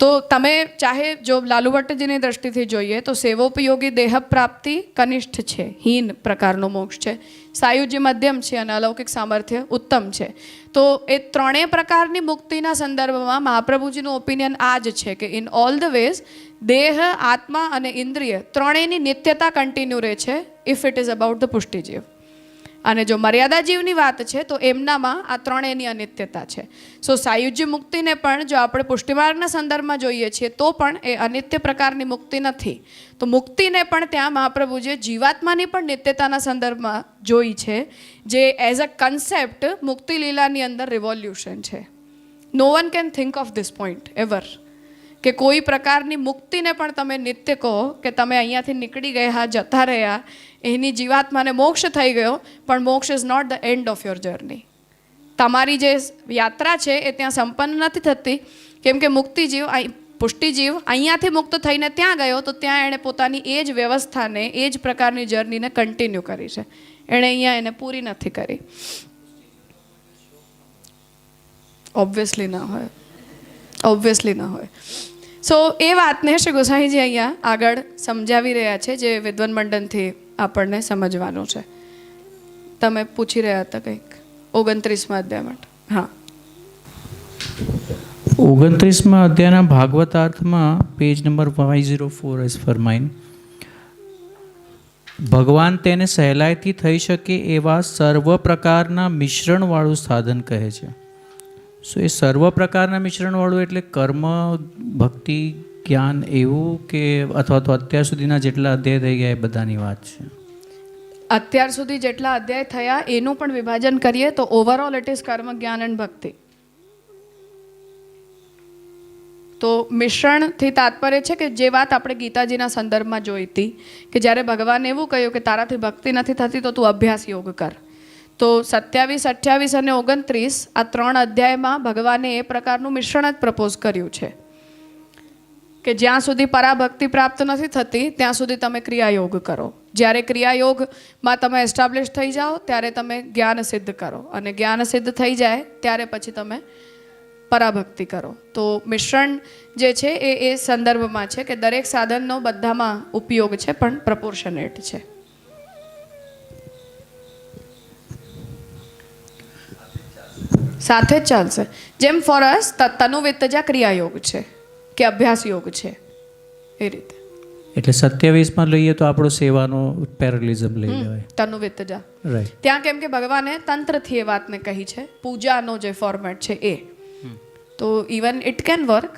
તો તમે ચાહે જો લાલુ ભટ્ટજીની દ્રષ્ટિથી જોઈએ તો સેવોપયોગી દેહ પ્રાપ્તિ કનિષ્ઠ છે, હીન પ્રકારનો મોક્ષ છે. સાયુજ્ય મધ્યમ છે અને અલૌકિક સામર્થ્ય ઉત્તમ છે. તો એ ત્રણેય પ્રકારની મુક્તિના સંદર્ભમાં મહાપ્રભુજીનું ઓપિનિયન આ જ છે કે ઇન ઓલ ધ વેઝ દેહ, આત્મા અને ઇન્દ્રિય ત્રણેયની નિત્યતા કન્ટિન્યુ રહે છે if it is about the પુષ્ટિજીવ. અને જો મર્યાદા જીવની વાત છે, તો એમનામાં આ ત્રણેયની અનિત્યતા છે. સો સાયુજ્ય મુક્તિને પણ જો આપણે પુષ્ટિમાર્ગના સંદર્ભમાં જોઈએ છીએ, તો પણ એ અનિત્ય પ્રકારની મુક્તિ નથી. તો મુક્તિને પણ ત્યાં મહાપ્રભુજીએ જીવાત્માની પણ નિત્યતાના સંદર્ભમાં જોઈ છે, જે એઝ અ કન્સેપ્ટ મુક્તિ લીલાની અંદર રિવોલ્યુશન છે. No one can think of this point, ever. કે કોઈ પ્રકારની મુક્તિને પણ તમે નિત્ય કહો કે તમે અહીંયાથી નીકળી ગયા, જતા રહ્યા, એની જીવાત્માને મોક્ષ થઈ ગયો, પણ મોક્ષ is not the end of your journey તમારી જે યાત્રા છે એ ત્યાં સંપન્ન નથી થતી. કેમ કે મુક્તિજીવ અહીં પુષ્ટિજીવ અહીંયાથી મુક્ત થઈને ત્યાં ગયો તો ત્યાં એણે પોતાની એ જ વ્યવસ્થાને, એ જ પ્રકારની જર્નીને કન્ટિન્યુ કરી છે. એણે અહીંયા એને પૂરી નથી કરી. ઓબ્વિયસલી ના હોય. ઓબ્વિયસલી ન હોય. સો એ વાતને શ્રી ગોસાઈજી અહીંયા આગળ સમજાવી રહ્યા છે જે વિદ્વન મંડનથી આપણને સમજવાનું છે. તમે પૂછી રહ્યા હતા કંઈક? ઓગણત્રીસમાં અધ્યાય માટે. હા. ઓગણત્રીસમાં અધ્યાયના ભાગવતાર્થમાં page number five zero four as far mine ભગવાન તેને સહેલાઈથી થઈ શકે એવા સર્વ પ્રકારના મિશ્રણવાળું સાધન કહે છે. સો એ સર્વ પ્રકારના મિશ્રણવાળું એટલે કર્મ, ભક્તિ, જ્ઞાન એવું કે અથવા તો અત્યાર સુધીના જેટલા અધ્યાય થઈ ગયા એ બધાની વાત છે? અત્યાર સુધી જેટલા અધ્યાય થયા એનું પણ વિભાજન કરીએ તો ઓવરઓલ ઇટ ઇઝ કર્મ, જ્ઞાન એન્ડ ભક્તિ. તો મિશ્રણથી તાત્પર્ય છે કે જે વાત આપણે ગીતાજીના સંદર્ભમાં જોઈ હતી કે જ્યારે ભગવાન એવું કહ્યું કે તારાથી ભક્તિ નથી થતી તો તું અભ્યાસ યોગ કર. તો સત્યાવીસ, અઠ્યાવીસ અને ઓગણત્રીસ આ ત્રણ અધ્યાયમાં ભગવાને એ પ્રકારનું મિશ્રણ જ પ્રપોઝ કર્યું છે. કે જ્યાં સુધી પરાભક્તિ પ્રાપ્ત નથી થતી, ત્યાં સુધી તમે ક્રિયાયોગ કરો. જ્યારે ક્રિયાયોગમાં તમે એસ્ટાબ્લિશ થઈ જાઓ, ત્યારે તમે જ્ઞાન સિદ્ધ કરો. અને જ્ઞાન સિદ્ધ થઈ જાય, ત્યારે પછી તમે પરાભક્તિ કરો. તો મિશ્રણ જે છે, એ એ સંદર્ભમાં છે કે દરેક સાધનનો બધામાં ઉપયોગ છે, પણ પ્રપોર્શનેટ છે. સાથે જ ચાલશે. જેમ ફોર અસ તનુવિત્તજા ક્રિયાયોગ છે કે અભ્યાસ યોગ છે એ રીતે. એટલે સત્યાવીસમાં લઈએ તો આપણો સેવાનો પેરલિઝમ લઈ લેવાય. તનુવિત્તજા રાઈટ ત્યાં કેમ કે ભગવાને તંત્રથી એ વાતને કહી છે પૂજાનો જે ફોર્મેટ છે એ. તો ઇવન ઇટ કેન વર્ક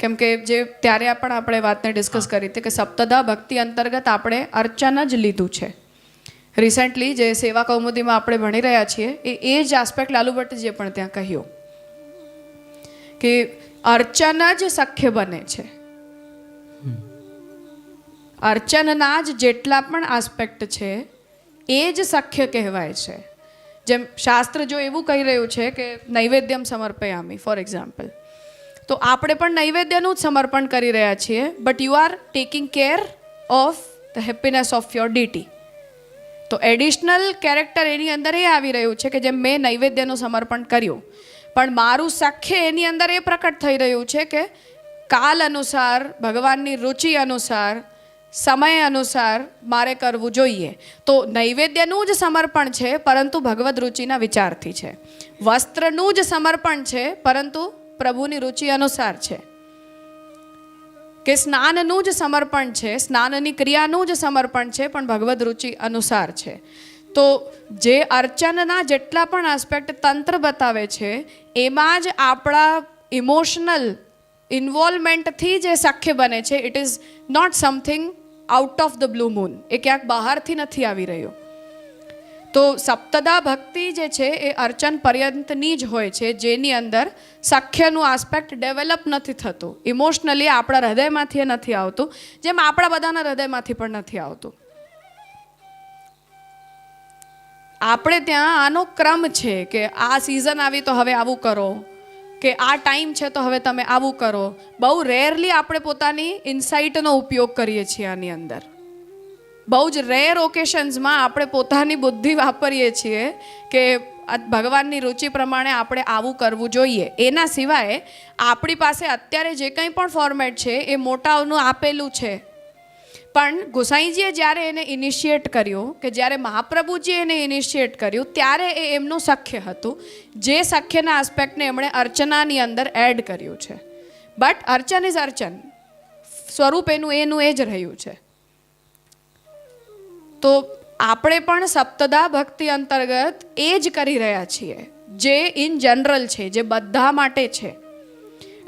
કેમ કે જે ત્યારે પણ આપણે વાતને ડિસ્કસ કરી હતી કે સપ્તદા ભક્તિ અંતર્ગત આપણે અર્ચન જ લીધું છે. રિસેન્ટલી જે સેવા કૌમુદીમાં આપણે ભણી રહ્યા છીએ, એ એ જ આસ્પેક્ટ લાલુ ભટ્ટજીએ પણ ત્યાં કહ્યું. કે અર્ચન જ સખ્ય બને છે. અર્ચનના જ જેટલા પણ આસ્પેક્ટ છે, એ જ સખ્ય કહેવાય છે. જેમ શાસ્ત્ર જો એવું કહી રહ્યું છે કે નૈવેદ્યમ સમર્પયામી ફોર એક્ઝામ્પલ તો આપણે પણ નૈવેદ્યનું જ સમર્પણ કરી રહ્યા છીએ but you are taking care of the happiness of your deity તો એડિશનલ કેરેક્ટર એની અંદર એ આવી રહ્યું છે કે જેમ મેં નૈવેદ્યનું સમર્પણ કર્યું. પણ મારું સાખ્ય એની અંદર એ પ્રકટ થઈ રહ્યું છે કે કાલ અનુસાર, ભગવાનની રુચિ અનુસાર, સમય અનુસાર મારે કરવું જોઈએ. તો નૈવેદ્યનું જ સમર્પણ છે, પરંતુ ભગવદ રુચિના વિચારથી છે. વસ્ત્રનું જ સમર્પણ છે, પરંતુ પ્રભુની રુચિ અનુસાર છે. કે સ્નાનનું જ સમર્પણ છે, સ્નાનની ક્રિયાનું જ સમર્પણ છે, પણ ભગવદ રુચિ અનુસાર છે. તો જે અર્ચનના જેટલા પણ આસ્પેક્ટ તંત્ર બતાવે છે, એમાં જ આપણા ઇમોશનલ ઇન્વોલ્વમેન્ટથી જે શક્ય બને છે it is not something out of the blue moon એ ક્યાંક બહારથી નથી આવી રહ્યું. તો સપ્તદા ભક્તિ જે છે એ અર્ચન પર્યંતની જ હોય છે, જેની અંદર સખ્યનું આસ્પેક્ટ ડેવલપ નથી થતું. ઇમોશનલી આપણા હૃદયમાંથી નથી આવતું, જેમ આપણા બધાના હૃદયમાંથી પણ નથી આવતું. આપણે ત્યાં આનો ક્રમ છે કે આ સિઝન આવી તો હવે આવું કરો, કે આ ટાઈમ છે તો હવે તમે આવું કરો. બહુ રેરલી આપણે પોતાની ઇન્સાઇટનો ઉપયોગ કરીએ છીએ આની અંદર. બહુ જ રેર ઓકેશન્સમાં આપણે પોતાની બુદ્ધિ વાપરીએ છીએ કે ભગવાનની રુચિ પ્રમાણે આપણે આવું કરવું જોઈએ. એના સિવાય આપણી પાસે અત્યારે જે કંઈ પણ ફોર્મેટ છે એ મોટાઓનું આપેલું છે. પણ ગોસાઈજીએ જ્યારે એને ઇનિશિએટ કર્યું, કે જ્યારે મહાપ્રભુજીએ એને ઇનિશિએટ કર્યું, ત્યારે એ એમનું સખ્ય હતું. જે સખ્યના આસ્પેક્ટને એમણે અર્ચનાની અંદર એડ કર્યું છે. બટ અર્ચન ઇઝ અર્ચન. સ્વરૂપ એનું એનું એ જ રહ્યું છે. તો આપણે પણ સપ્તદા ભક્તિ અંતર્ગત એ જ કરી રહ્યા છીએ, જે ઇન જનરલ છે, જે બધા માટે છે.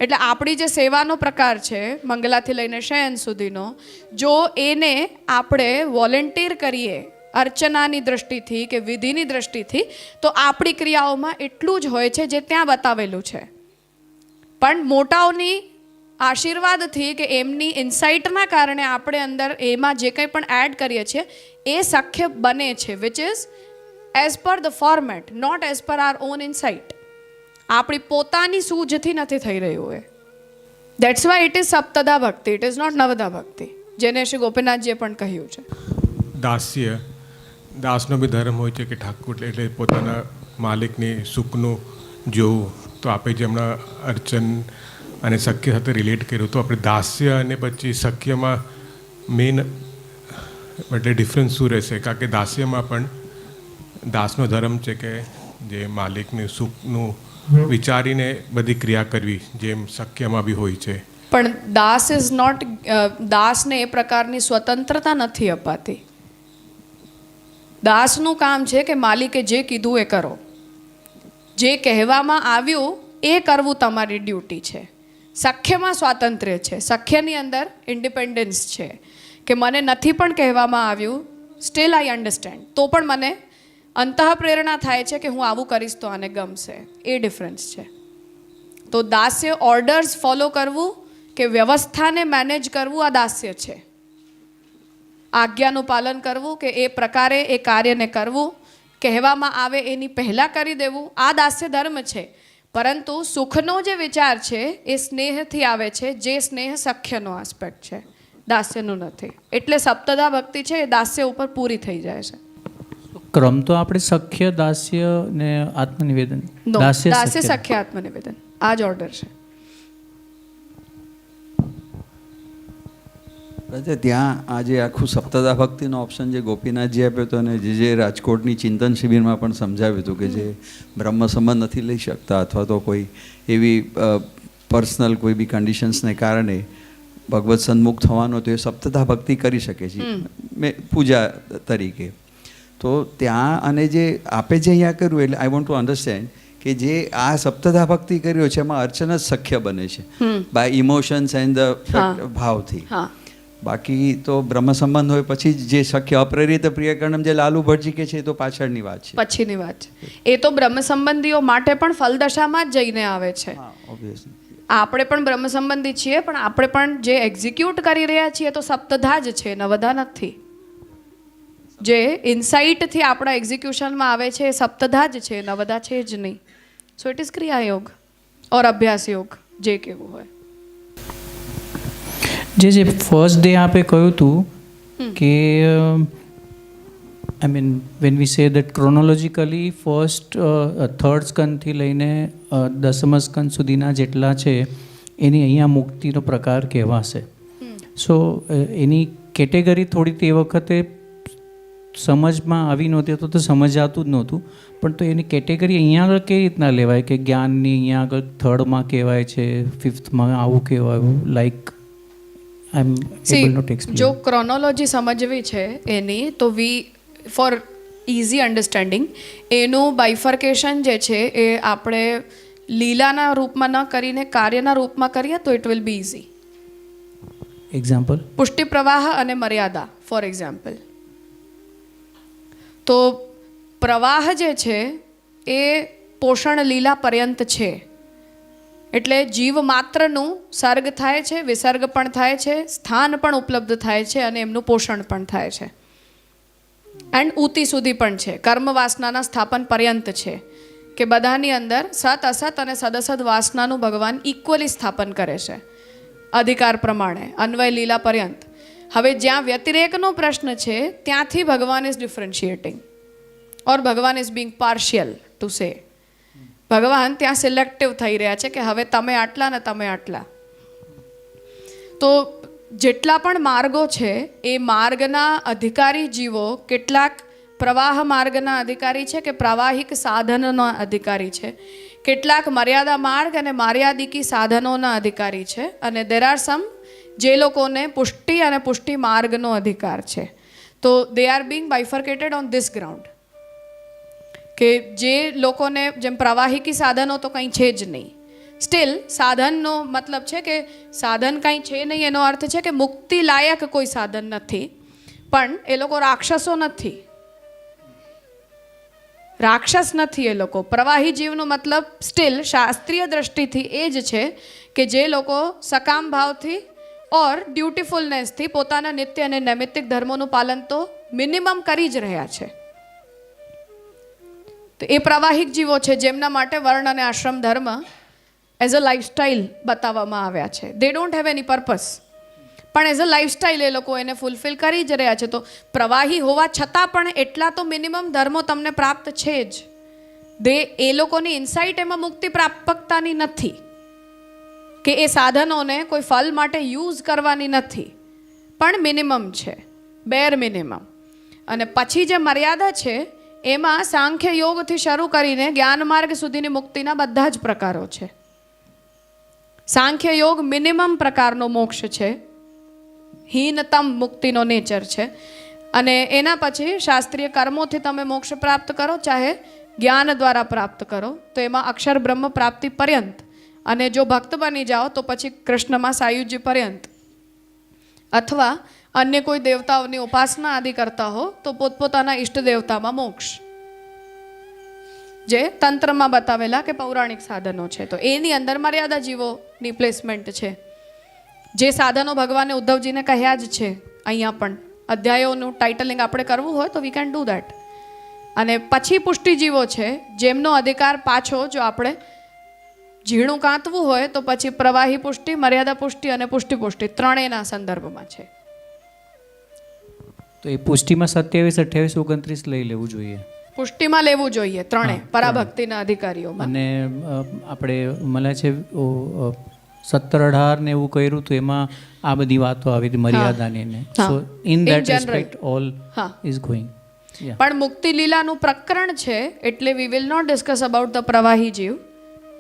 એટલે આપણી જે સેવાનો પ્રકાર છે, મંગલાથી લઈને શયન સુધીનો, જો એને આપણે વોલેન્ટિયર કરીએ અર્ચનાની દ્રષ્ટિથી કે વિધિની દ્રષ્ટિથી, તો આપણી ક્રિયાઓમાં એટલું જ હોય છે, જે ત્યાં બતાવેલું છે. પણ મોટાઓની આશીર્વાદથી કે એમની ઇન્સાઇટના કારણે આપણે અંદર એમાં જે કંઈ પણ એડ કરીએ છીએ, એ શક્ય બને છે which is as per the format not as per our own insight આપણી પોતાની સૂઝથી નથી થઈ રહ્યું એ. દેટ્સ વાય ઇટ ઇઝ સપ્તદા ભક્તિ ઇટ ઇઝ નોટ નવદા ભક્તિ, જેને શ્રી ગોપીનાથજીએ પણ કહ્યું છે. દાસ્ય, દાસનો બી ધર્મ હોય છે કે ઠાકુર, એટલે પોતાના માલિકની સુખનું જોવું, તો આપણે જે હમણાં અર્ચન અને સખ્ય સાથે રિલેટ કર્યું. તો આપણે દાસ્ય અને પછી સખ્યમાં મેઇન એટલે ડિફરન્સ શું રહેશે? કારણ કે દાસ્યમાં પણ દાસનો ધર્મ છે કે જે માલિકને સુખનું વિચારીને બધી ક્રિયા કરવી જેમ સખ્યમાં બી હોય છે. પણ દાસ ઇઝ નોટ દાસને એ પ્રકારની સ્વતંત્રતા નથી અપાતી. દાસનું કામ છે કે માલિકે જે કીધું એ કરો. જે કહેવામાં આવ્યું એ કરવું તમારી ડ્યુટી છે. સખ્યમાં સ્વાતંત્ર્ય છે. સખ્યની અંદર ઇન્ડિપેન્ડન્સ છે. કે મને નથી પણ કહેવામાં આવ્યું સ્ટીલ આઈ અન્ડરસ્ટેન્ડ તો પણ મને અંતઃપ્રેરણા થાય છે કે હું આવું કરીશ તો આને ગમશે. એ ડિફરન્સ છે. તો દાસ્ય ઓર્ડર્સ ફોલો કરવું કે વ્યવસ્થાને મેનેજ કરવું આ દાસ્ય છે. આજ્ઞાનું પાલન કરવું કે એ પ્રકારે એ કાર્યને કરવું, કહેવામાં આવે એની પહેલાં કરી દેવું, આ દાસ્ય ધર્મ છે. પરંતુ સુખનો જે વિચાર છે એ સ્નેહથી આવે છે જે સ્નેહ સખ્યનો આસ્પેક્ટ છે. દાસ્યનું નથી. એટલે સપ્તદા ભક્તિ છે એ દાસ્ય ઉપર પૂરી થઈ જાય છે. ક્રમ તો આપણે સખ્ય દાસ્ય ને આત્મનિવેદન. દાસ્ય સખ્ય. આત્મનિવેદન. આ જ ઓર્ડર છે. રાજા ત્યાં આજે આખું સપ્તદા ભક્તિનો ઓપ્શન જે ગોપીનાથજી આપ્યો હતો અને જે જે રાજકોટની ચિંતન શિબિરમાં પણ સમજાવ્યું હતું કે જે બ્રહ્મ સંબંધ નથી લઈ શકતા અથવા તો કોઈ એવી પર્સનલ કોઈ બી કન્ડિશન્સને કારણે ભગવત સન્મુખ થવાનો તો એ સપ્તદા ભક્તિ કરી શકે છે મેં પૂજા તરીકે. તો ત્યાં અને જે આપે જે અહીંયા કર્યું એટલે આઈ વોન્ટ ટુ અન્ડરસ્ટેન્ડ કે જે આ સપ્તધા ભક્તિ કર્યો છે એમાં અર્ચન જ સખ્ય બને છે. By emotions and the. ભાવથી. હા. બાકી તો બ્રહ્મ સંબંધ હોય પછી જે શક્ય અપ્રેરિત પ્રિયકરણમ જે લાલુ ભટજી કે છે એ તો પાછળની વાત છે. પછીની વાત છે. એ તો બ્રહ્મ સંબંધીઓ માટે પણ ફલદશામાં જ જઈને આવે છે. આપણે પણ બ્રહ્મ સંબંધી છીએ પણ આપણે પણ જે એક્ઝિક્યુટ કરી રહ્યા છીએ તો સપ્તધા જ છે નવધા નથી. જે ઇન્સાઇટથી આપણા એક્ઝિક્યુશનમાં આવે છે એ સપ્તધા જ છે નવધા છે જ નહીં. સો ઇટ ઇઝ ક્રિયા યોગ ઓર અભ્યાસ યોગ જે કેવું હોય. જે જે ફર્સ્ટ ડે આપે કહ્યું હતું કે આઈ mean when we say that chronologically first third સ્કંદથી લઈને દસમ સ્કન સુધીના જેટલા છે એની અહીંયા મુક્તિનો પ્રકાર કહેવાશે. સો એની કેટેગરી થોડી તે વખતે સમજમાં આવી નહોતી તો તો સમજાતું જ નહોતું પણ તો એની કેટેગરી અહીંયા આગળ કેવી રીતના લેવાય? કે જ્ઞાનની અહીંયા આગળ થર્ડમાં કહેવાય છે ફિફ્થમાં આવું કહેવાય like I am able not explain જો ક્રોનોલોજી સમજવી છે એની તો વી ફોર ઇઝી અન્ડરસ્ટેન્ડિંગ એનું બાઇફર્કેશન જે છે એ આપણે લીલાના રૂપમાં ન કરીને કાર્યના રૂપમાં કરીએ તો it will be easy example પુષ્ટિ પ્રવાહ અને મર્યાદા ફોર એક્ઝામ્પલ તો પ્રવાહ જે છે એ પોષણ લીલા પર્યંત છે એટલે જીવ માત્રનું સર્ગ થાય છે, વિસર્ગ પણ થાય છે, સ્થાન પણ ઉપલબ્ધ થાય છે અને એમનું પોષણ પણ થાય છે. એન્ડ ઉતિ સુધી પણ છે. કર્મ વાસનાના સ્થાપન પર્યંત છે કે બધાની અંદર સત અસત અને સદસદ વાસનાનું ભગવાન ઇક્વલી સ્થાપન કરે છે. અધિકાર પ્રમાણે, અન્વય લીલા પર્યંત. હવે જ્યાં વ્યતિરેકનો પ્રશ્ન છે, ત્યાંથી ભગવાન ઇઝ ડિફરન્શિએટિંગ ઓર ભગવાન is Bing partial to say ભગવાન ત્યાં સિલેક્ટિવ થઈ રહ્યા છે કે હવે તમે આટલા ને તમે આટલા. તો જેટલા પણ માર્ગો છે, એ માર્ગના અધિકારી જીવો કેટલાક પ્રવાહ માર્ગના અધિકારી છે કે પ્રવાહિક સાધનોના અધિકારી છે. કેટલાક મર્યાદા માર્ગ અને મર્યાદિકી સાધનોના અધિકારી છે અને દેર આર સમ જે લોકોને પુષ્ટિ અને પુષ્ટિ માર્ગનો અધિકાર છે. તો they are being bifurcated on this ground કે જે લોકોને, જેમ પ્રવાહિકી સાધનો તો કંઈ છે જ નહીં. સ્ટીલ સાધનનો મતલબ છે કે સાધન કંઈ છે નહીં એનો અર્થ છે કે મુક્તિ લાયક કોઈ સાધન નથી, પણ એ લોકો રાક્ષસો નથી. રાક્ષસ નથી એ લોકો. પ્રવાહી જીવનો મતલબ સ્ટીલ શાસ્ત્રીય દ્રષ્ટિથી એ જ છે કે જે લોકો સકામ ભાવથી ઓર ડ્યુટીફુલનેસથી પોતાના નિત્ય અને નૈમિત્તિક ધર્મોનું પાલન તો મિનિમમ કરી જ રહ્યા છે. તો એ પ્રવાહિક જીવો છે, જેમના માટે વર્ણ અને આશ્રમ ધર્મ એઝ અ લાઈફસ્ટાઈલ બતાવવામાં આવ્યા છે. They don't have any purpose પણ એઝ અ લાઈફસ્ટાઈલ એ લોકો એને ફૂલફિલ કરી જ રહ્યા છે. તો પ્રવાહી હોવા છતાં પણ એટલા તો મિનિમમ ધર્મો તમને પ્રાપ્ત છે જ. દે એ લોકોની ઇન્સાઇટ એમાં મુક્તિ પ્રાપકતાની નથી. કે એ સાધનોને કોઈ ફલ માટે યુઝ કરવાની નથી. પણ મિનિમમ છે. બેર મિનિમમ અને પછી જે મર્યાદા છે એમાં સાંખ્ય યોગથી શરૂ કરીને જ્ઞાન માર્ગ સુધીની મુક્તિના બધા જ પ્રકારો છે. સાંખ્ય યોગ મિનિમમ પ્રકારનો મોક્ષ છે. હીનતમ મુક્તિનો નેચર છે. અને એના પછી શાસ્ત્રીય કર્મોથી તમે મોક્ષ પ્રાપ્ત કરો, ચાહે જ્ઞાન દ્વારા પ્રાપ્ત કરો. તો એમાં અક્ષર બ્રહ્મ પ્રાપ્તિ પર્યંત. અને જો ભક્ત બની જાઓ તો પછી કૃષ્ણમાં સાયુજ્ય પર્યંત. અથવા અન્ય કોઈ દેવતાઓની ઉપાસના આદિ કરતા હો, તો પોતપોતાના ઈષ્ટ દેવતામાં મોક્ષ. જે તંત્રમાં બતાવેલા કે પૌરાણિક સાધનો છે. તો એની અંદર મર્યાદા જીવોની પ્લેસમેન્ટ છે. જે સાધનો ભગવાને ઉદ્ધવજીને કહ્યા જ છે. અહીંયા પણ અધ્યાયોનું ટાઇટલિંગ આપણે કરવું હોય તો વી કેન ડુ દેટ અને પછી પુષ્ટિજીવો છે, જેમનો અધિકાર પાછો જો આપણે ઝીણું કાંતવું હોય તો પછી પ્રવાહી પુષ્ટિ, મર્યાદા પુષ્ટિ અને પુષ્ટિ પુષ્ટિ ત્રણેયના સંદર્ભમાં છે. તો એ પુષ્ટિમાં સત્યાવીસ અઠ્યાવીસ ઓગણત્રીસ લઈ લેવું જોઈએ. પુષ્ટિમાં લેવું જોઈએ ત્રણે પરાભક્તિના અધિકારીઓમાં. અને આપણે મને છે સત્તર અઢાર ને એવું કર્યું તો એમાં આ બધી વાતો આવી હતી મર્યાદાની ને. So in that respect all is going પણ મુક્તિ લીલાનું પ્રકરણ છે એટલે we will not discuss about the પ્રવાહી જીવ.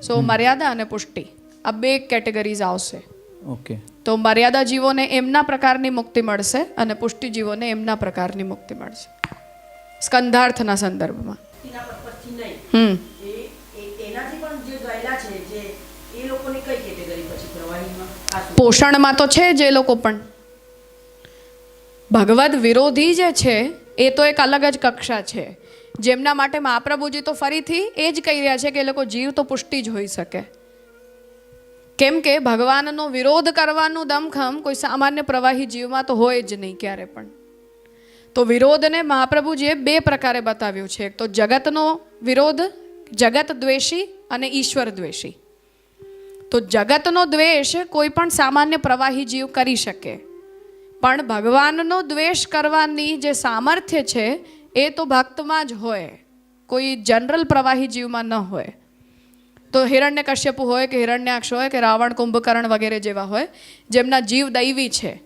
સો મર્યાદા અને પુષ્ટિ. આ બે કેટેગરીઝ આવશે. ઓકે તો મર્યાદા જીવોને એમના પ્રકારની મુક્તિ મળશે અને પુષ્ટિ જીવોને એમના પ્રકારની મુક્તિ મળશે. સ્કંધાર્થના સંદર્ભમાં. હમ? પોષણમાં તો છે જ એ લોકો પણ. ભગવદ વિરોધી જે છે એ તો એક અલગ જ કક્ષા છે. જેમના માટે મહાપ્રભુજી તો ફરીથી એ જ કહી રહ્યા છે કે એ લોકો જીવ તો પુષ્ટિ જ હોઈ શકે. કેમ કે ભગવાનનો વિરોધ કરવાનું દમખમ કોઈ સામાન્ય પ્રવાહી જીવમાં તો હોય જ નહીં ક્યારે પણ. તો વિરોધને મહાપ્રભુજીએ બે પ્રકારે બતાવ્યું છે. એક તો જગતનો વિરોધ, જગત દ્વેષી અને ઈશ્વર દ્વેષી. તો જગતનો દ્વેષ કોઈ પણ સામાન્ય પ્રવાહી જીવ કરી શકે. પણ ભગવાનનો દ્વેષ કરવાની જે સામર્થ્ય છે, એ તો ભક્તમાં જ હોય. કોઈ જનરલ પ્રવાહી જીવમાં ન હોય. તો હિરણ્ય કશ્યપુ હોય કે હિરણ્યાક્ષ હોય કે રાવણ કુંભકર્ણ વગેરે જેવા હોય, જેમના જીવ દૈવી છે,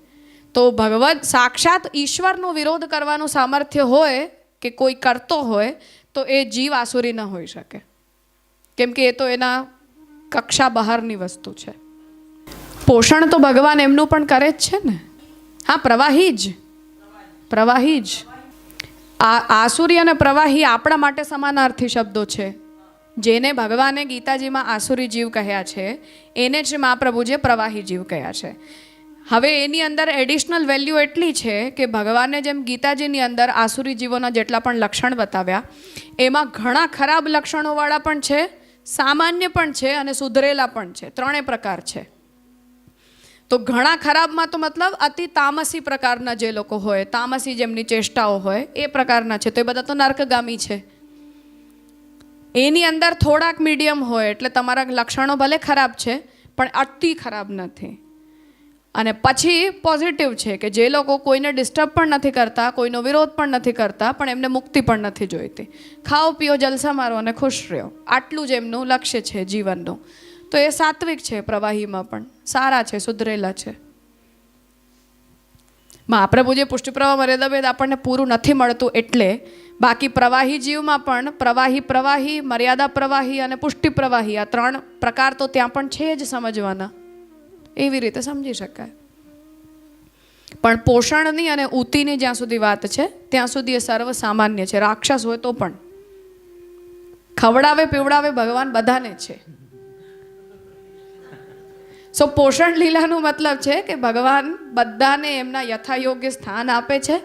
તો ભગવદ સાક્ષાત ઈશ્વરનો વિરોધ કરવાનું સામર્થ્ય હોય કે કોઈ કરતો હોય, તો એ જીવ આસુરી ન હોઈ શકે. કેમ કે એ તો એના કક્ષા બહારની વસ્તુ છે. પોષણ તો ભગવાન એમનું પણ કરે જ છે ને? હા, પ્રવાહી જ. પ્રવાહી જ. આ આસુરી અને પ્રવાહી આપણા માટે સમાનાર્થી શબ્દો છે. જેને ભગવાને ગીતાજીમાં આસુરી જીવ કહ્યા છે, એને જ મહાપ્રભુજે પ્રવાહી જીવ કહ્યા છે. હવે એની અંદર એડિશનલ વેલ્યુ એટલી છે કે ભગવાને જેમ ગીતાજીની અંદર આસુરી જીવોના જેટલા પણ લક્ષણ બતાવ્યા, એમાં ઘણા ખરાબ લક્ષણોવાળા પણ છે, સામાન્ય પણ છે અને સુધરેલા પણ છે. ત્રણેય પ્રકાર છે. તો ઘણા ખરાબમાં તો મતલબ અતિ તામસી પ્રકારના જે લોકો હોય, તામસી જેમની ચેષ્ટાઓ હોય, એ પ્રકારના છે. તો એ બધા તો નર્કગામી છે. એની અંદર થોડાક મીડિયમ હોય એટલે તમારા લક્ષણો ભલે ખરાબ છે, પણ અતિ ખરાબ નથી. અને પછી પોઝિટિવ છે કે જે લોકો કોઈને ડિસ્ટર્બ પણ નથી કરતા, કોઈનો વિરોધ પણ નથી કરતા, પણ એમને મુક્તિ પણ નથી જોઈતી. ખાઓ, પીઓ, જલસા મારો અને ખુશ રહ્યો. આટલું જ એમનું લક્ષ્ય છે જીવનનું. તો એ સાત્વિક છે પ્રવાહીમાં પણ. સારા છે, સુધરેલા છે. મહાપ્રભુજી પુષ્ટિપ્રવાહ મર્યાદાભેદ આપણને પૂરું નથી મળતું એટલે બાકી પ્રવાહી જીવમાં પણ પ્રવાહી પ્રવાહી, મર્યાદા પ્રવાહી અને પુષ્ટિ પ્રવાહી આ ત્રણ પ્રકાર તો ત્યાં પણ છે જ સમજવાના. એવી રીતે સમજી શકાય. પણ પોષણની અને ઊતીની જ્યાં સુધી વાત છે, ત્યાં સુધી એ સર્વ સામાન્ય છે. રાક્ષસ હોય તો પણ. ખવડાવે, પીવડાવે ભગવાન બધાને છે. સો પોષણ લીલાનો મતલબ છે કે ભગવાન બધાને એમના યથાયોગ્ય સ્થાન આપે છે.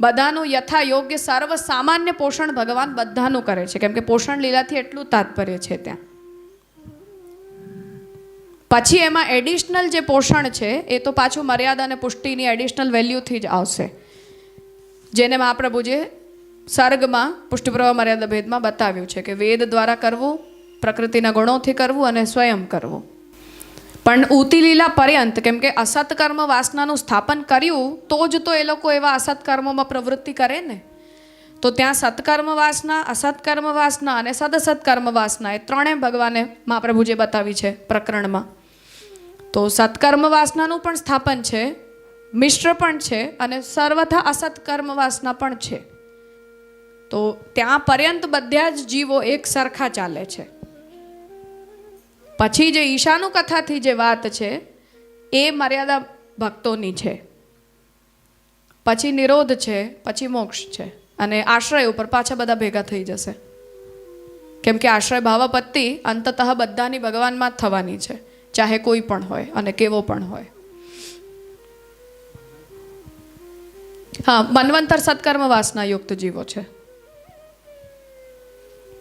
બધાનું યથાયોગ્ય સર્વ સામાન્ય પોષણ ભગવાન બધાનું કરે છે. કેમ કે પોષણ લીલાથી એટલું તાત્પર્ય છે ત્યાં. પછી એમાં એડિશનલ જે પોષણ છે, એ તો પાછું મર્યાદા અને પુષ્ટિની એડિશનલ વેલ્યુથી જ આવશે. જેને મહાપ્રભુજીએ સર્ગમાં પુષ્ટિપ્રવાહ મર્યાદા ભેદમાં બતાવ્યું છે કે વેદ દ્વારા કરવું, પ્રકૃતિના ગુણોથી કરવું અને સ્વયં કરવું. પણ ઉતી લીલા પર્યંત, કેમ કે અસત્કર્મ વાસનાનું સ્થાપન કર્યું, તો જ તો એ લોકો એવા અસત્કર્મોમાં પ્રવૃત્તિ કરે ને. તો ત્યાં સત્કર્મ વાસના, અસત્કર્મ વાસના અને સદસત્કર્મ વાસના, એ ત્રણેય ભગવાને મહાપ્રભુજે બતાવી છે પ્રકરણમાં. તો સત્કર્મ વાસનાનું પણ સ્થાપન છે, મિશ્ર પણ છે અને સર્વથા અસત્કર્મ વાસના પણ છે. તો ત્યાં પર્યંત બધા જ જીવો એક સરખા ચાલે છે. પછી જે ઈશાનું કથાથી જે વાત છે, એ મર્યાદા ભક્તોની છે. પછી નિરોધ છે, પછી મોક્ષ છે અને આશ્રય ઉપર પાછા બધા ભેગા થઈ જશે. કેમ કે આશ્રય ભાવપત્તિ અંતતઃ બધાની ભગવાનમાં જ થવાની છે, ચાહે કોઈ પણ હોય અને કેવો પણ હોય. હા, મનવંતર સત્કર્મ વાસના યુક્ત જીવો છે.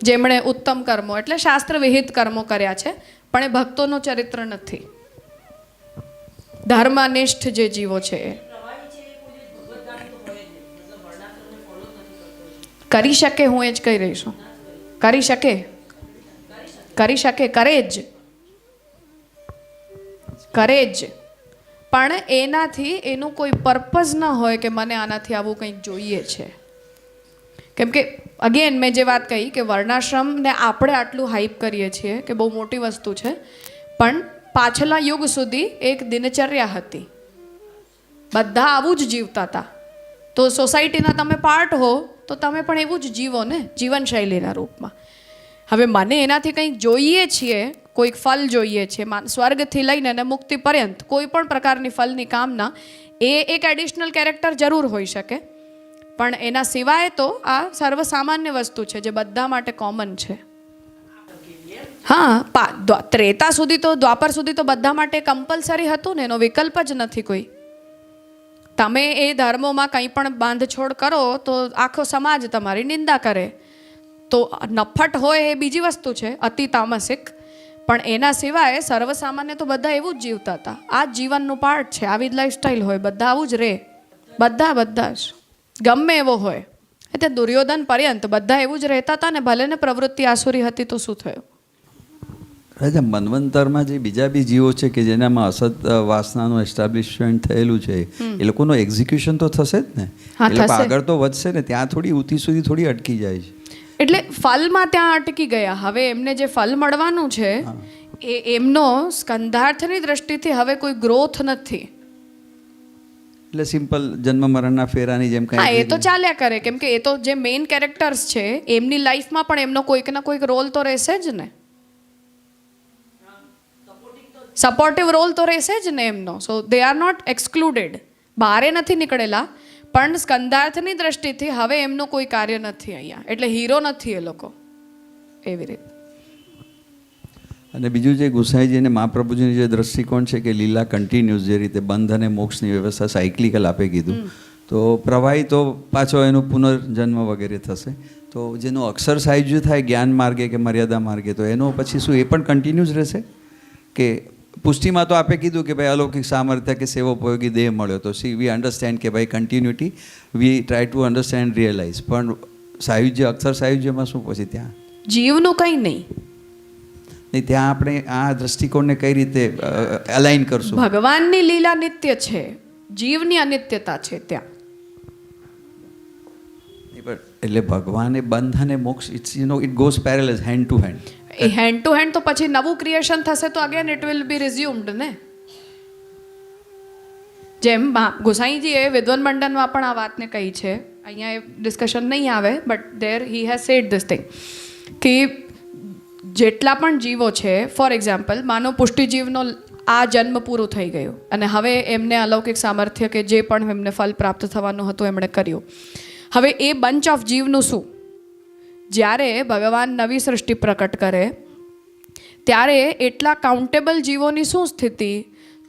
જેમણે ઉત્તમ કર્મો એટલે શાસ્ત્ર વિહિત કર્મો કર્યા છે પણ એ ભક્તોનું ચરિત્ર નથી. ધર્મનિષ્ઠ જે જીવો છે એ કરી શકે હું એ જ કહી રહી છું. કરી શકે? કરી શકે, કરે જ. કરે જ. પણ એનાથી એનું કોઈ પર્પઝ ન હોય કે મને આનાથી આવું કંઈક જોઈએ છે. કેમ કે અગેન મેં જે વાત કહી કે વર્ણાશ્રમને આપણે આટલું હાઈપ કરીએ છીએ કે બહુ મોટી વસ્તુ છે, પણ પાછલા યુગ સુધી એક દિનચર્યા હતી. બધા આવું જ જીવતા હતા. તો સોસાયટીના તમે પાર્ટ હો, તો તમે પણ એવું જ જીવો ને, જીવનશૈલીના રૂપમાં. હવે મને એનાથી કંઈક જોઈએ છીએ, કોઈક ફલ જોઈએ છે સ્વર્ગથી લઈને અને મુક્તિ પર્યંત કોઈ પણ પ્રકારની ફલની કામના, એ એક એડિશનલ કેરેક્ટર જરૂર હોઈ શકે. પણ એના સિવાય તો આ સર્વસામાન્ય વસ્તુ છે જે બધા માટે કોમન છે. હા ત્રેતા સુધી તો, દ્વાપર સુધી તો બધા માટે કમ્પલસરી હતું ને, એનો વિકલ્પ જ નથી કોઈ. તમે એ ધર્મોમાં કંઈ પણ બાંધછોડ કરો તો આખો સમાજ તમારી નિંદા કરે. તો નફટ હોય એ બીજી વસ્તુ છે, અતિ તામસિક. પણ એના સિવાય સર્વસામાન્ય તો બધા એવું જ જીવતા હતા. આ જ જીવનનું પાર્ટ છે, આવી જ લાઈફસ્ટાઈલ હોય, બધા આવું જ રહે બધા બધા જ. ગમે એવો હોય. એટલે દુર્યોધન પર્યંત બધા એવું જ રહેતા હતા ને ભલે ને પ્રવૃત્તિ આસુરી હતી તો શું થયું? રાજા મનવંતરમાં જે બીજા બી જીવો છે કે જેનામાં અસત વાસનાનું એસ્ટાબ્લિશમેન્ટ થયેલું છે એ લોકોનું એક્ઝિક્યુશન તો થશે જ ને. એ લોકો આગળ તો વધશે ને ત્યાં થોડી ઉતી સુધી થોડી અટકી જાય છે. એટલે ફલમાં ત્યાં અટકી ગયા. હવે એમને જે ફલ મળવાનું છે એ એમનો સ્કંધાર્થની દ્રષ્ટિથી હવે કોઈ ગ્રોથ નથી. એટલે સિમ્પલ જન્મ મરણના ફેરાની જેમ હા એ તો ચાલ્યા કરે. કેમ કે એ તો જે મેઇન કેરેક્ટર્સ છે એમની લાઈફમાં પણ એમનો કોઈક ના કોઈક રોલ તો રહેશે જ ને. સપોર્ટિવ રોલ તો રહેશે જ ને એમનો. સો દે આર નોટ એક્સક્લુડેડ બહારે નથી નીકળેલા પણ સ્કંદાર્થની દ્રષ્ટિથી હવે એમનું કોઈ કાર્ય નથી અહીંયા. એટલે હીરો નથી એ લોકો. એવી રીતે. અને બીજું જે ગુસાઈજી અને મહાપ્રભુજીની જે દ્રષ્ટિકોણ છે કે લીલા કન્ટિન્યુઅસ જે રીતે બંધ અને મોક્ષની વ્યવસ્થા સાયકલિકલ આપે કીધું તો પ્રવાહી તો પાછો એનું પુનર્જન્મ વગેરે થશે. તો જેનું અક્ષર સાયુજ્ય થાય જ્ઞાન માર્ગે કે મર્યાદા માર્ગે તો એનો પછી શું એ પણ કન્ટિન્યુઝ રહેશે? કે પુષ્ટિમાં તો આપે કીધું કે ભાઈ અલૌકિક સામર્થ્ય કે સેવોપયોગી દેહ મળ્યો તો સી વી અન્ડરસ્ટેન્ડ કે ભાઈ continuity we try to understand realise પણ સાયુજ્ય અક્ષર સાયુજ્યમાં શું પછી ત્યાં? જીવનું કંઈ નહીં. નહીં ત્યાં આપણે આ દૃષ્ટિકોણને કઈ રીતે અલાઈન કરશું? ભગવાનની લીલા નિત્ય છે જીવની અનિત્યતા છે ત્યાં. એટલે ભગવાને બંધ અને મોક્ષ it's you know it goes parallel hand to hand A hand to hand તો પછી નવું ક્રિએશન થશે તો again it will be resumed ને? જેમ ગોસાઈજીએ વિદ્વન મંડનમાં પણ આ વાતને કહી છે. અહીંયા એ ડિસ્કશન નહીં આવે but there he has said this thing કે જેટલા પણ જીવો છે ફોર એક્ઝામ્પલ માનો પુષ્ટિજીવનો આ જન્મ પૂરું થઈ ગયું અને હવે એમને અલૌકિક સામર્થ્ય કે જે પણ એમને ફલ પ્રાપ્ત થવાનું હતું એમણે કર્યું. હવે એ બંચ ઓફ જીવનું શું? જ્યારે ભગવાન નવી સૃષ્ટિ પ્રકટ કરે, ત્યારે એટલા કાઉન્ટેબલ જીવોની શું સ્થિતિ?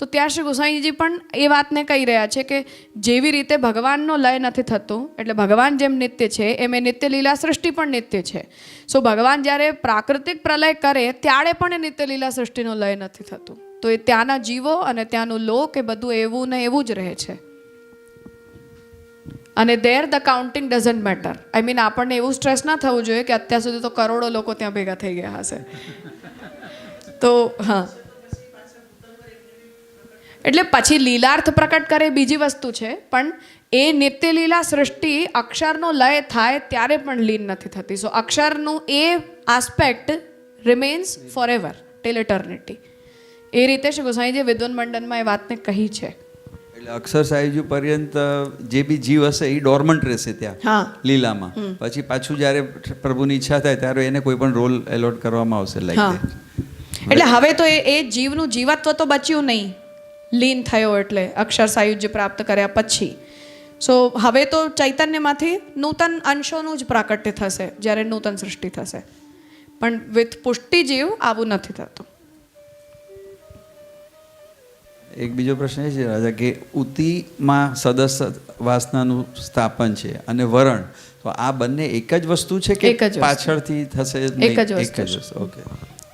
તો ત્યાં શ્રી ગોસાઈજી પણ એ વાતને કહી રહ્યા છે કે જેવી રીતે ભગવાનનો લય નથી થતો, એટલે ભગવાન જેમ નિત્ય છે, એમ એ નિત્ય લીલા સૃષ્ટિ પણ નિત્ય છે. સો ભગવાન જ્યારે પ્રાકૃતિક પ્રલય કરે, ત્યારે પણ એ નિત્ય લીલા સૃષ્ટિનો લય નથી થતો. તો એ ત્યાંના જીવો અને ત્યાંનું લોક એ બધું એવું ને એવું જ રહે છે. અને there the counting doesn't matter I mean આપણને એવું સ્ટ્રેસ ના થવું જોઈએ કે અત્યાર સુધી તો કરોડો લોકો ત્યાં ભેગા થઈ ગયા હશે. તો, હા. એટલે પછી લીલાર્થ પ્રકટ કરે બીજી વસ્તુ છે પણ એ નિત્યલીલા સૃષ્ટિ અક્ષરનો લય થાય ત્યારે પણ લીન નથી થતી. સો અક્ષરનું એ aspect remains for ever till eternity એ રીતે શ્રી ગોસાઈજી વિદ્વન મંડનમાં એ વાતને કહી છે. એટલે અક્ષર સાહિજુ પર્યંત જે બી જીવ હશે એ ડોર્મન્ટ રહેશે ત્યાં હા. લીલામાં. પછી પાછું જ્યારે પ્રભુની ઈચ્છા થાય ત્યારે એને કોઈ પણ રોલ એલોટ કરવામાં આવશે લાઈક એટલે હવે તો એ એ જીવનું જીવત્વ તો બચ્યું નહીં. લીન થયો એટલે અક્ષર સાયુજ્ય પ્રાપ્ત કર્યા પછી. સો હવે તો ચૈતન્યમાંથી નૂતન અંશોનું જ પ્રાકટ્ય થશે જ્યારે નૂતન સૃષ્ટિ થશે. પણ વિથ પુષ્ટિ જીવ આવું નથી થતું. એક બીજો પ્રશ્ન એ છે રાજા કે ઉતિમાં સદસ્ય વાસનાનું સ્થાપન છે અને વરણ તો આ બંને એક જ વસ્તુ છે કે પાછળથી થશે? એક જ. વસ્તુ. ઓકે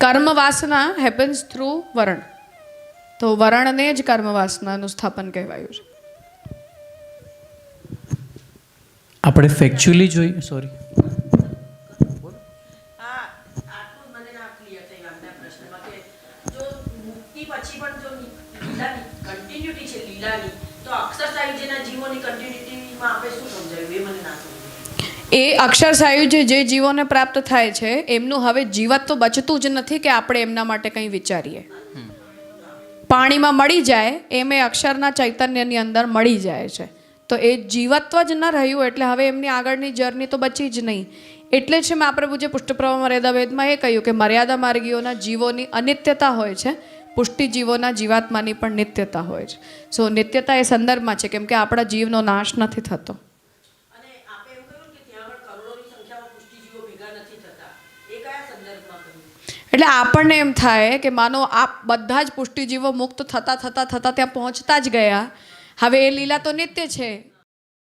કર્મ વાસના હેપન્સ થ્રુ વરણ. તો વરણને જ કર્મ વાસનાનું સ્થાપન કહેવાયું છે. આપણે ફેક્ચ્યુઅલી જોઈએ સોરી આ આટલું મને ના ક્લિયર થઈ વાગના પ્રશ્નમાં કે જો મુક્તિ પછી પણ જો ની- લીલાની કન્ટિન્યુટી છે લીલાની તો અક્ષર સાહિત્યના જીવોની કન્ટિન્યુટીમાં આપણે શું સમજાયું? એ મને ના એ અક્ષર સાયુજ્ય જે જીવોને પ્રાપ્ત થાય છે એમનું હવે જીવત તો બચતું જ નથી કે આપણે એમના માટે કંઈ વિચારીએ. પાણીમાં મળી જાય એમ એ અક્ષરના ચૈતન્યની અંદર મળી જાય છે. તો એ જીવત્વ જ ન રહ્યું એટલે હવે એમની આગળની જર્ની તો બચી જ નહીં. એટલે છે મેં આપણે પૂછે પુષ્ટપ્રભ મર્યાદા વેદમાં એ કહ્યું કે મર્યાદા માર્ગીઓના જીવોની અનિત્યતા હોય છે પુષ્ટિ જીવોના જીવાત્માની પણ નિત્યતા હોય છે. સો નિત્યતા એ સંદર્ભમાં છે, કેમ કે આપણા જીવનો નાશ નથી થતો અને આપે એવું કહ્યું કે ત્યાં આગળ કરોડોની સંખ્યામાં પુષ્ટિજીવો ભેગા નથી થતા એ કયા સંદર્ભમાં કહ્યું એટલે આપણને એમ થાય કે માનો આ બધા જ પુષ્ટિજીવો મુક્ત થતાં થતાં થતાં ત્યાં પહોંચતા જ ગયા. હવે એ લીલા તો નિત્ય છે.